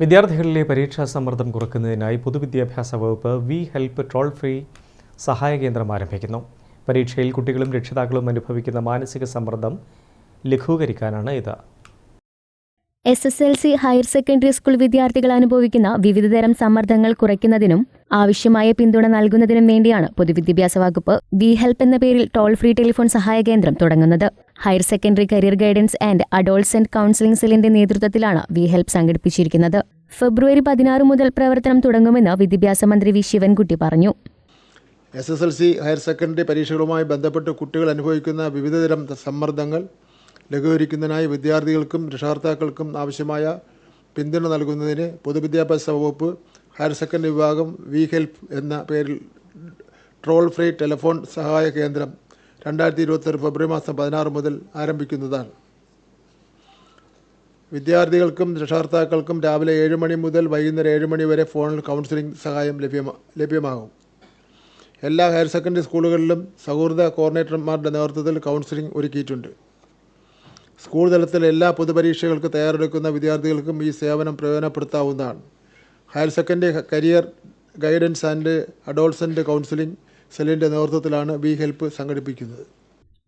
വിദ്യാർത്ഥികളിലെ പരീക്ഷാ സമ്മർദ്ദം കുറയ്ക്കുന്നതിനായി പൊതുവിദ്യാഭ്യാസ വകുപ്പ് വി ഹെൽപ്പ് ട്രോൾ ഫ്രീ സഹായ കേന്ദ്രം ആരംഭിക്കുന്നു. പരീക്ഷയിൽ കുട്ടികളും രക്ഷിതാക്കളും അനുഭവിക്കുന്ന മാനസിക സമ്മർദ്ദം ലഘൂകരിക്കാനാണ് ഇത്. S S L C higher secondary school വിദ്യാർത്ഥികൾ അനുഭവിക്കുന്ന വിവിധതരം സമ്മർദ്ദങ്ങൾ കുറയ്ക്കുന്നതിനും ആവശ്യമായ പിന്തുണ നൽകുന്നതിനും വേണ്ടിയാണ് പൊതുവിദ്യാഭ്യാസ വകുപ്പ് വി ഹെൽപ്പ് എന്ന പേരിൽ ടോൾ ഫ്രീ ടെലിഫോൺ സഹായ കേന്ദ്രം തുടങ്ങുന്നത്. Higher secondary career guidance and adolescent counselling സെല്ലിന്റെ നേതൃത്വത്തിലാണ് വി ഹെൽപ്പ് സംഘടിപ്പിച്ചിരിക്കുന്നത്. ഫെബ്രുവരി പതിനാറ് മുതൽ പ്രവർത്തനം തുടങ്ങുമെന്ന് വിദ്യാഭ്യാസ മന്ത്രി വി ശിവൻകുട്ടി പറഞ്ഞു. S S L C higher secondary പരീക്ഷകളുമായി ബന്ധപ്പെട്ട് കുട്ടികൾ അനുഭവിക്കുന്ന വിവിധതരം സമ്മർദ്ദങ്ങൾ ലഘൂകരിക്കുന്നതിനായി വിദ്യാർത്ഥികൾക്കും രക്ഷകർത്താക്കൾക്കും ആവശ്യമായ പിന്തുണ നൽകുന്നതിന് പൊതുവിദ്യാഭ്യാസ വകുപ്പ് ഹയർ സെക്കൻഡറി വിഭാഗം വി ഹെൽപ്പ് എന്ന പേരിൽ ട്രോൾ ഫ്രീ ടെലിഫോൺ സഹായ കേന്ദ്രം രണ്ടായിരത്തി ഇരുപത്തൊരു ഫെബ്രുവരി മാസം പതിനാറ് മുതൽ ആരംഭിക്കുന്നതാണ്. വിദ്യാർത്ഥികൾക്കും രക്ഷകർത്താക്കൾക്കും രാവിലെ ഏഴ് മണി മുതൽ വൈകുന്നേരം ഏഴ് മണി വരെ ഫോണിൽ കൗൺസിലിംഗ് സഹായം ലഭ്യമാ ലഭ്യമാകും. എല്ലാ ഹയർ സെക്കൻഡറി സ്കൂളുകളിലും സൗഹൃദ കോർഡിനേറ്റർമാരുടെ നേതൃത്വത്തിൽ കൗൺസിലിംഗ് ഒരുക്കിയിട്ടുണ്ട്. സ്കൂൾ തലത്തിൽ എല്ലാ പൊതുപരീക്ഷകൾക്ക് തയ്യാറെടുക്കുന്ന വിദ്യാർത്ഥികൾക്കും ഈ സേവനം പ്രയോജനപ്പെടുത്താവുന്നതാണ്. Higher secondary career guidance and adolescent counselling സെല്ലിന്റെ നേതൃത്വത്തിലാണ് വി ഹെൽപ്പ് സംഘടിപ്പിക്കുന്നത്.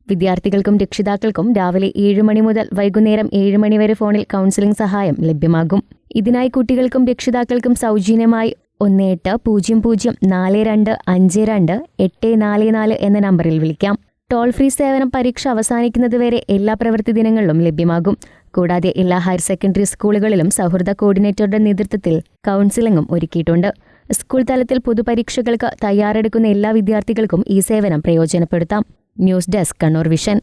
വിദ്യാർത്ഥികൾക്കും രക്ഷിതാക്കൾക്കും രാവിലെ ഏഴ് മണി മുതൽ വൈകുന്നേരം ഏഴ് മണി വരെ ഫോണിൽ കൗൺസിലിംഗ് സഹായം ലഭ്യമാകും. ഇതിനായി കുട്ടികൾക്കും രക്ഷിതാക്കൾക്കും സൗജന്യമായി ഒന്ന് എട്ട് പൂജ്യം പൂജ്യം നാല് രണ്ട് അഞ്ച് രണ്ട് എട്ട് നാല് നാല് എന്ന നമ്പറിൽ വിളിക്കാം. ടോൾ ഫ്രീ സേവനം പരീക്ഷ അവസാനിക്കുന്നതുവരെ എല്ലാ പ്രവൃത്തി ദിനങ്ങളിലും ലഭ്യമാകും. കൂടാതെ എല്ലാ ഹയർ സെക്കൻഡറി സ്കൂളുകളിലും സൗഹൃദ കോർഡിനേറ്ററുടെ നേതൃത്വത്തിൽ കൗൺസിലിംഗും ഒരുക്കിയിട്ടുണ്ട്. സ്കൂൾ തലത്തിൽ പൊതുപരീക്ഷകൾക്ക് തയ്യാറെടുക്കുന്ന എല്ലാ വിദ്യാർത്ഥികൾക്കും ഈ സേവനം പ്രയോജനപ്പെടുത്താം. News desk Kannur vision.